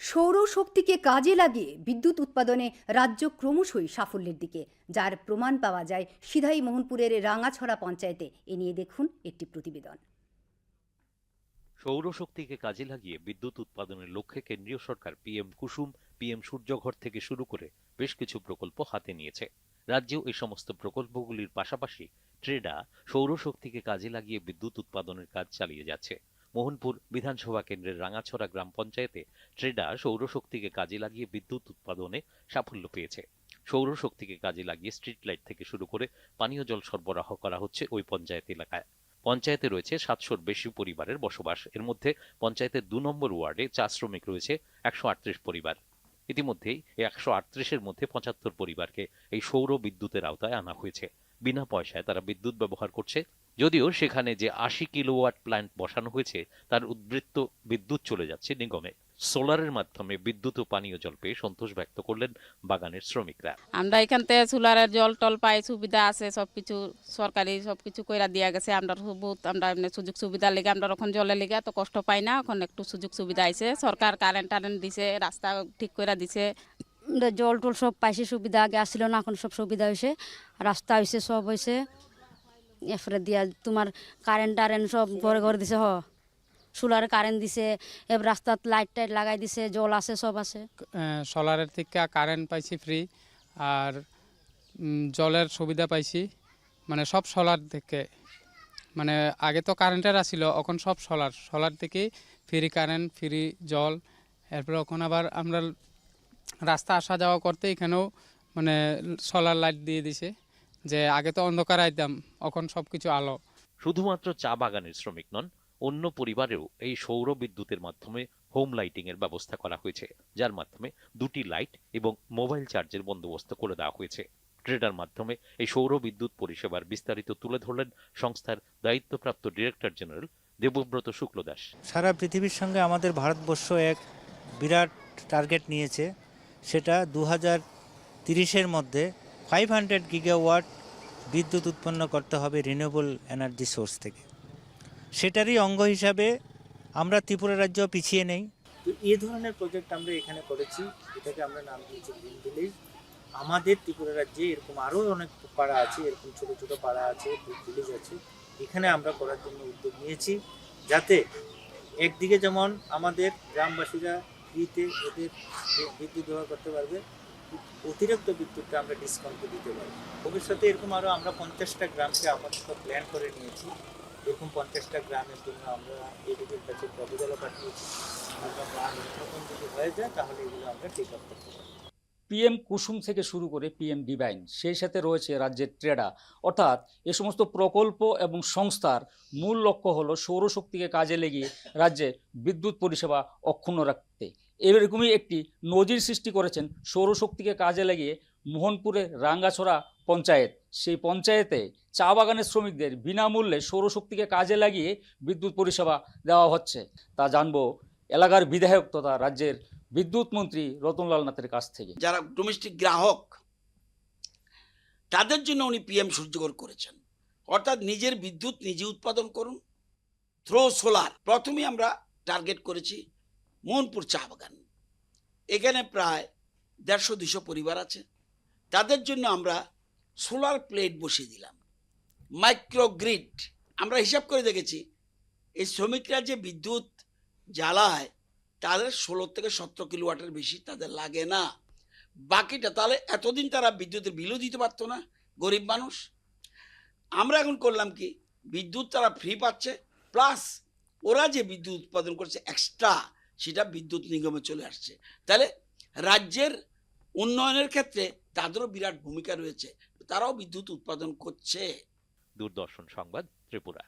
সৌরশক্তিকে কাজে লাগিয়ে বিদ্যুৎ উৎপাদনে রাজ্য ক্রমশই সাফল্যের দিকে, যার প্রমাণ পাওয়া যায় সিধাই মোহনপুরের রাঙাছড়া পঞ্চায়েতে। এ নিয়ে দেখুন একটি প্রতিবেদন। সৌরশক্তিকে কাজে লাগিয়ে বিদ্যুৎ উৎপাদনের লক্ষ্যে কেন্দ্রীয় সরকার পিএম কুসুম, পিএম সূর্যঘর থেকে শুরু করে বেশ কিছু প্রকল্প হাতে নিয়েছে। রাজ্যেও এই সমস্ত প্রকল্পগুলির পাশাপাশি ট্রেডা সৌরশক্তিকে কাজে লাগিয়ে বিদ্যুৎ উৎপাদনের কাজ চালিয়ে যাচ্ছে। মোহনপুর বিধানসভা কেন্দ্রের রাঙাছড়া গ্রাম পঞ্চায়েতে ট্রেডা সৌরশক্তিকে কাজে লাগিয়ে বিদ্যুৎ উৎপাদনে সাফল্য পেয়েছে। সৌরশক্তিকে কাজে লাগিয়ে স্ট্রিট লাইট থেকে শুরু করে পানীয় জল সরবরাহ করা হচ্ছে ওই পঞ্চায়েত এলাকায়। পঞ্চায়েতে রয়েছে সাতশোর বেশি পরিবারের বসবাস। এর মধ্যে পঞ্চায়েতের দু নম্বর ওয়ার্ডে চা শ্রমিক রয়েছে, একশো আটত্রিশ পরিবার। ইতিমধ্যেই একশো আটত্রিশের মধ্যে পঁচাত্তর পরিবারকে এই সৌর বিদ্যুতের আওতায় আনা হয়েছে। বিনা পয়সায় তারা বিদ্যুৎ ব্যবহার করছে। যদিও সেখানে যে আশি কিলোওয়াট প্ল্যান্ট বসানো হয়েছে, তার উদ্বৃত্ত বিদ্যুৎ চলে যাচ্ছে নিগমে। সোলারের মাধ্যমে বিদ্যুৎ ও পানীয় জল পেয়ে সন্তোষ ব্যক্ত করলেন বাগানের শ্রমিকরা। আমরা এখান থেকে সোলারের জল টল পাই সুবিধা আছে সব কিছু সরকারি সব কিছু কইরা দিয়া গেছে। আমরা বহুত আমরা এমনি সুযোগ সুবিধা লেগে আমরা এখন জলের লেগে তো কষ্ট পাই না এখন একটু সুযোগ সুবিধা আইছে। সরকার কারেন্ট টারেন্ট দিছে রাস্তা ঠিক করে দিছে। জল টল সব পাইছে সুবিধা আগে আসছিল না এখন সব সুবিধা হয়েছে রাস্তা হয়েছে সব হয়েছে এরপরে দিয়া তোমার কারেন্ট টারেন্ট সব ঘরে ঘরে দিছে হ। সোলার কারেন্ট দিছে এবার রাস্তাত লাইট টাইট লাগাই দিছে জল আছে সব আছে। সোলারের থেকে কারেন্ট পাইছি ফ্রি আর জলের সুবিধা পাইছি মানে সব সোলার থেকে। মানে আগে তো কারেন্টের আসছিল এখন সব সোলার। সোলার থেকে ফ্রি কারেন্ট ফ্রি জল এরপরে এখন আবার আমরা রাস্তা আসা যাওয়া করতে এখানেও মানে সোলার লাইট দিয়ে দিছে যে আগে তো অন্ধকার আইতাম এখন সব কিছু আলো। শুধুমাত্র চা বাগানের শ্রমিক নন অন্য পরিবারেও এই সৌর বিদ্যুতের মাধ্যমে হোম লাইটিং এর ব্যবস্থা করা হয়েছে, যার মাধ্যমে দুটি লাইট এবং মোবাইল চার্জের বন্দোবস্ত করে দেওয়া হয়েছে। ট্রেডার মাধ্যমে এই সৌর বিদ্যুৎ পরিষেবার বিস্তারিত তুলে ধরলেন সংস্থার দায়িত্বপ্রাপ্ত ডিরেক্টর জেনারেল দেবব্রত শুক্লদাস সারা পৃথিবীর সঙ্গে আমাদের ভারতবর্ষ এক বিরাট টার্গেট নিয়েছে। সেটা দু হাজার তিরিশের মধ্যে ফাইভ হান্ড্রেড গিগাওয়াট বিদ্যুৎ উৎপন্ন করতে হবে রিনিউয়েবল এনার্জি সোর্স থেকে। সেটারই অঙ্গ হিসাবে আমরা ত্রিপুরা রাজ্য পিছিয়ে নেই। তো ধরনের প্রজেক্ট আমরা এখানে করেছি, এটাকে আমরা নাম দিয়েছি গ্রিন ভিলেজ আমাদের ত্রিপুরা রাজ্যে এরকম আরও অনেক পাড়া আছে, এরকম ছোট ছোট পাড়া আছে ভিলেজ আছে। এখানে আমরা করার জন্য উদ্যোগ নিয়েছি, যাতে একদিকে যেমন আমাদের গ্রামবাসীরা ফ্রিতে ওদের বিদ্যুৎ ব্যবহার করতে পারবে অতিরিক্ত বিদ্যুৎটা আমরা ডিসকাউন্টে দিতে পারি। ভবিষ্যতে এরকম আরও আমরা পঞ্চাশটা গ্রামকে আপাতত প্ল্যান করে নিয়েছি। এরকম পঞ্চাশটা গ্রামের জন্য আমরা এদিকের কাছে প্রপোজালও পাঠিয়েছি। এবং গ্রাম যদি হয়ে যায়, তাহলে এগুলো আমরা টেক আপ করতে পারব পিএম কুসুম থেকে শুরু করে পিএম ডিভাইন সেই সাথে রয়েছে রাজ্যের ট্রেডা অর্থাৎ এ সমস্ত প্রকল্প এবং সংস্থার মূল লক্ষ্য হলো সৌরশক্তিকে কাজে লেগিয়ে রাজ্যে বিদ্যুৎ পরিষেবা অক্ষুণ্ণ রাখতে। এরকমই একটি নজির সৃষ্টি করেছেন সৌরশক্তিকে কাজে লাগিয়ে মোহনপুরে রাঙ্গাছড়া পঞ্চায়েত। সেই পঞ্চায়েতে চা বাগানের শ্রমিকদের বিনামূল্যে সৌরশক্তিকে কাজে লাগিয়ে বিদ্যুৎ পরিষেবা দেওয়া হচ্ছে। তা জানব এলাকার বিধায়ক তথা রাজ্যের বিদ্যুৎ মন্ত্রী রতনলাল নাথের কাছ থেকে। যারা ডোমেস্টিক গ্রাহক, তাদের জন্য উনি পিএম সূর্যকর করেছেন। অর্থাৎ নিজের বিদ্যুৎ নিজে উৎপাদন করুন। থ্রো সোলার প্রথমে আমরা টার্গেট করেছি মোহনপুর চা বাগান। এখানে প্রায় দেড়শো দুশো পরিবার আছে। তাদের জন্য আমরা সোলার প্লেট বসিয়ে দিলাম। মাইক্রোগ্রিড, আমরা হিসাব করে দেখেছি, এই শ্রমিকরা যে বিদ্যুৎ জ্বালায়, তাদের ষোলো থেকে সতেরো কিলোওয়াটের বেশি তাদের লাগে না। বাকিটা তাহলে এতদিন তারা বিদ্যুতের বিলও দিতে পারতো না, গরিব মানুষ। আমরা এখন করলাম কি, বিদ্যুৎ তারা ফ্রি পাচ্ছে প্লাস ওরা যে বিদ্যুৎ উৎপাদন করছে এক্সট্রা সেটা বিদ্যুৎ নিগমে চলে আসছে। তাহলে রাজ্যের উন্নয়নের ক্ষেত্রে তাদেরও বিরাট ভূমিকা রয়েছে। তারাও বিদ্যুৎ উৎপাদন করছে। দূরদর্শন সংবাদ ত্রিপুরা।